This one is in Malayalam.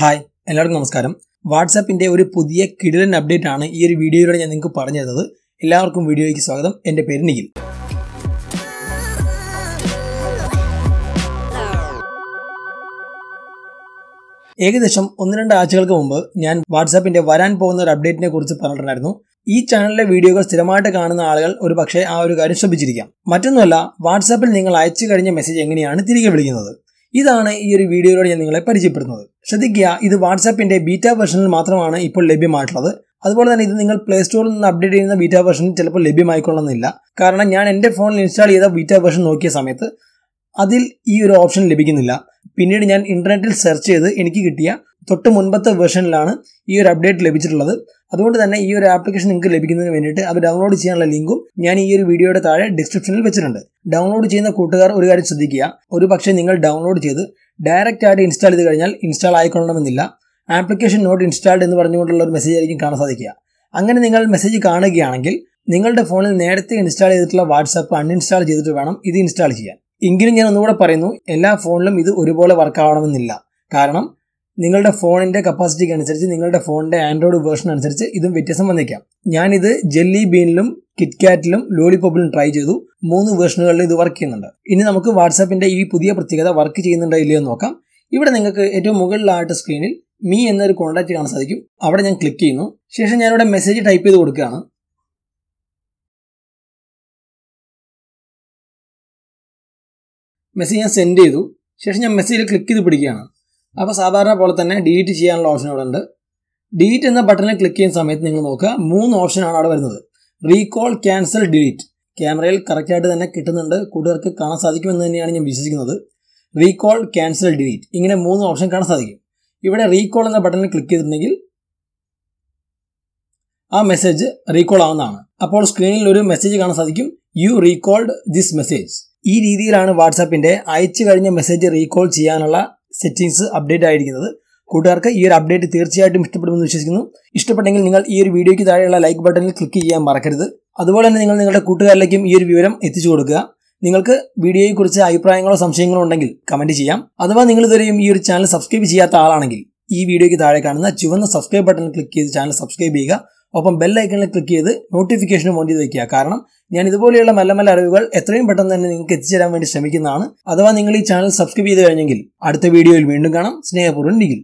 ഹായ് എല്ലാവർക്കും നമസ്കാരം. വാട്സാപ്പിന്റെ ഒരു പുതിയ കിടിലൻ അപ്ഡേറ്റ് ആണ് ഈ ഒരു വീഡിയോയിലൂടെ ഞാൻ നിങ്ങൾക്ക് പറഞ്ഞു തരുന്നത് എല്ലാവർക്കും വീഡിയോയ്ക്ക് സ്വാഗതം. എന്റെ പേര് നിഖിൽ. ഏകദേശം ഒന്ന് രണ്ട് ആഴ്ചകൾക്ക് മുമ്പ് ഞാൻ വാട്സാപ്പിന്റെ വരാൻ പോകുന്ന ഒരു അപ്ഡേറ്റിനെ കുറിച്ച് പറഞ്ഞിട്ടുണ്ടായിരുന്നു. ഈ ചാനലിലെ വീഡിയോകൾ സ്ഥിരമായിട്ട് കാണുന്ന ആളുകൾ ഒരു പക്ഷേ ആ ഒരു കാര്യം ശ്രദ്ധിച്ചിരിക്കാം. മറ്റൊന്നുമല്ല വാട്സാപ്പിൽ നിങ്ങൾ അയച്ചു കഴിഞ്ഞ മെസ്സേജ് എങ്ങനെയാണ് തിരികെ വിളിക്കുന്നത്? ഇതാണ് ഈ ഒരു വീഡിയോയിലൂടെ ഞാൻ നിങ്ങളെ പരിചയപ്പെടുത്തുന്നത്. ശ്രദ്ധിക്കുക ഇത് വാട്സാപ്പിന്റെ ബീറ്റ വെർഷനിൽ മാത്രമാണ് ഇപ്പോൾ ലഭ്യമായിട്ടുള്ളത്. അതുപോലെ തന്നെ ഇത് നിങ്ങൾ പ്ലേ സ്റ്റോറിൽ നിന്ന് അപ്ഡേറ്റ് ചെയ്യുന്ന ബീറ്റ വെർഷൻ ചിലപ്പോൾ ലഭ്യമായിക്കൊള്ളുന്നില്ല. കാരണം ഞാൻ എന്റെ ഫോണിൽ ഇൻസ്റ്റാൾ ചെയ്ത ബീറ്റ വെർഷൻ നോക്കിയ സമയത്ത് അതിൽ ഈ ഒരു ഓപ്ഷൻ ലഭിക്കുന്നില്ല. പിന്നീട് ഞാൻ ഇന്റർനെറ്റിൽ സെർച്ച് ചെയ്ത് എനിക്ക് കിട്ടിയ തൊട്ട് മുൻപത്തെ വേർഷനിലാണ് ഈ ഒരു അപ്ഡേറ്റ് ലഭിച്ചിട്ടുള്ളത്. അതുകൊണ്ട് തന്നെ ഈ ഒരു ആപ്ലിക്കേഷൻ നിങ്ങൾക്ക് ലഭിക്കുന്നതിന് വേണ്ടിയിട്ട് അത് ഡൗൺലോഡ് ചെയ്യാനുള്ള ലിങ്കും ഞാൻ ഈ ഒരു വീഡിയോയുടെ താഴെ ഡിസ്ക്രിപ്ഷനിൽ വെച്ചിട്ടുണ്ട്. ഡൗൺലോഡ് ചെയ്യുന്ന കൂട്ടുകാർ ഒരു കാര്യം ശ്രദ്ധിക്കുക. ഒരു പക്ഷേ നിങ്ങൾ ഡൗൺലോഡ് ചെയ്ത് ഡയറക്റ്റ് ആയിട്ട് ഇൻസ്റ്റാൾ ചെയ്ത് കഴിഞ്ഞാൽ ഇൻസ്റ്റാൾ ആയിക്കൊള്ളണമെന്നില്ല. ആപ്ലിക്കേഷൻ നോട്ട് ഇൻസ്റ്റാൾഡ് എന്ന് പറഞ്ഞുകൊണ്ടുള്ള ഒരു മെസ്സേജ് ആയിരിക്കും കാണാൻ സാധിക്കുക. അങ്ങനെ നിങ്ങൾ മെസ്സേജ് കാണുകയാണെങ്കിൽ നിങ്ങളുടെ ഫോണിൽ നേരത്തെ ഇൻസ്റ്റാൾ ചെയ്തിട്ടുള്ള വാട്സാപ്പ് അൺഇൻസ്റ്റാൾ ചെയ്തിട്ട് വേണം ഇത് ഇൻസ്റ്റാൾ ചെയ്യാൻ. എങ്കിലും ഞാൻ ഒന്നുകൂടെ പറയുന്നു എല്ലാ ഫോണിലും ഇത് ഒരുപോലെ വർക്ക് ആവണമെന്നില്ല. കാരണം നിങ്ങളുടെ ഫോണിന്റെ കപ്പാസിറ്റിക്ക് അനുസരിച്ച് നിങ്ങളുടെ ഫോണിന്റെ ആൻഡ്രോയിഡ് വേർഷൻ അനുസരിച്ച് ഇതും വ്യത്യാസം വന്നേക്കാം. ഞാനിത് ജെല്ലി ബീനിലും കിറ്റ്കാറ്റിലും ലോലിപോപ്പിലും ട്രൈ ചെയ്തു. മൂന്ന് വേർഷനുകളിൽ ഇത് വർക്ക് ചെയ്യുന്നുണ്ട്. ഇനി നമുക്ക് വാട്സാപ്പിന്റെ ഈ പുതിയ പ്രത്യേകത വർക്ക് ചെയ്യുന്നുണ്ടോ ഇല്ലയോ നോക്കാം. ഇവിടെ നിങ്ങൾക്ക് ഏറ്റവും മുകളിലായിട്ട് സ്ക്രീനിൽ മീ എന്നൊരു കോൺടാക്റ്റ് കാണാൻ സാധിക്കും. അവിടെ ഞാൻ ക്ലിക്ക് ചെയ്യുന്നു. ശേഷം ഞാനിവിടെ മെസ്സേജ് ടൈപ്പ് ചെയ്ത് കൊടുക്കുകയാണ്. മെസ്സേജ് ഞാൻ സെൻഡ് ചെയ്തു. ശേഷം ഞാൻ മെസ്സേജിൽ ക്ലിക്ക് ചെയ്ത് പിടിക്കുകയാണ്. അപ്പോൾ സാധാരണ പോലെ തന്നെ ഡിലീറ്റ് ചെയ്യാനുള്ള ഓപ്ഷൻ അവിടെ ഉണ്ട്. ഡിലീറ്റ് എന്ന ബട്ടണിൽ ക്ലിക്ക് ചെയ്യുന്ന സമയത്ത് നിങ്ങൾ നോക്കുക മൂന്ന് ഓപ്ഷനാണ് അവിടെ വരുന്നത്. റീകോൾ ക്യാൻസൽ ഡിലീറ്റ് ക്യാമറയിൽ കറക്റ്റായിട്ട് തന്നെ കിട്ടുന്നുണ്ട്. കൂട്ടുകാർക്ക് കാണാൻ സാധിക്കുമെന്ന് തന്നെയാണ് ഞാൻ വിശ്വസിക്കുന്നത്. റീകോൾ ക്യാൻസൽ ഡിലീറ്റ് ഇങ്ങനെ മൂന്ന് ഓപ്ഷൻ കാണാൻ സാധിക്കും. ഇവിടെ റീകോൾ എന്ന ബട്ടണിൽ ക്ലിക്ക് ചെയ്തിട്ടുണ്ടെങ്കിൽ ആ മെസ്സേജ് റീകോൾ ആവുന്നതാണ്. അപ്പോൾ സ്ക്രീനിൽ ഒരു മെസ്സേജ് കാണാൻ സാധിക്കും. യു റീകോൾഡ് ദിസ് മെസ്സേജ് ഈ രീതിയിലാണ് വാട്സാപ്പിന്റെ അയച്ചു കഴിഞ്ഞ മെസ്സേജ് റീകോൾ ചെയ്യാനുള്ള സെറ്റിംഗ്സ് അപ്ഡേറ്റ് ആയിരിക്കുന്നത്. കൂട്ടുകാർക്ക് ഈ ഒരു അപ്ഡേറ്റ് തീർച്ചയായിട്ടും ഇഷ്ടപ്പെടുമെന്ന് വിശ്വസിക്കുന്നു. ഇഷ്ടപ്പെട്ടെങ്കിൽ നിങ്ങൾ ഈ ഒരു വീഡിയോയ്ക്ക് താഴെയുള്ള ലൈക്ക് ബട്ടണിൽ ക്ലിക്ക് ചെയ്യാൻ മറക്കരുത്. അതുപോലെ തന്നെ നിങ്ങൾ നിങ്ങളുടെ കൂട്ടുകാരിലേക്കും ഈ ഒരു വിവരം എത്തിച്ചു കൊടുക്കുക. നിങ്ങൾക്ക് വീഡിയോയെക്കുറിച്ച് അഭിപ്രായങ്ങളോ സംശയങ്ങളോ ഉണ്ടെങ്കിൽ കമന്റ് ചെയ്യാം. അഥവാ നിങ്ങൾ ഇതുവരെയും ഈ ഒരു ചാനൽ സബ്സ്ക്രൈബ് ചെയ്യാത്ത ആളാണെങ്കിൽ ഈ വീഡിയോയ്ക്ക് താഴെ കാണുന്ന ചുവന്ന സബ്സ്ക്രൈബ് ബട്ടൺ ക്ലിക്ക് ചെയ്ത് ചാനൽ സബ്സ്ക്രൈബ് ചെയ്യുക. ഒപ്പം ബെൽ ഐക്കണിൽ ക്ലിക്ക് ചെയ്ത് നോട്ടിഫിക്കേഷനും ചെയ്ത് വയ്ക്കുക കാരണം ഞാൻ ഇതുപോലെയുള്ള നല്ല നല്ല അറിവുകൾ എത്രയും പെട്ടെന്ന് തന്നെ നിങ്ങൾക്ക് എത്തിച്ചേരാൻ വേണ്ടി ശ്രമിക്കുന്നതാണ്. അഥവാ നിങ്ങൾ ഈ ചാനൽ സബ്സ്ക്രൈബ് ചെയ്ത് കഴിഞ്ഞെങ്കിൽ അടുത്ത വീഡിയോയിൽ വീണ്ടും കാണാം. സ്നേഹപൂർവം നിഖിൽ.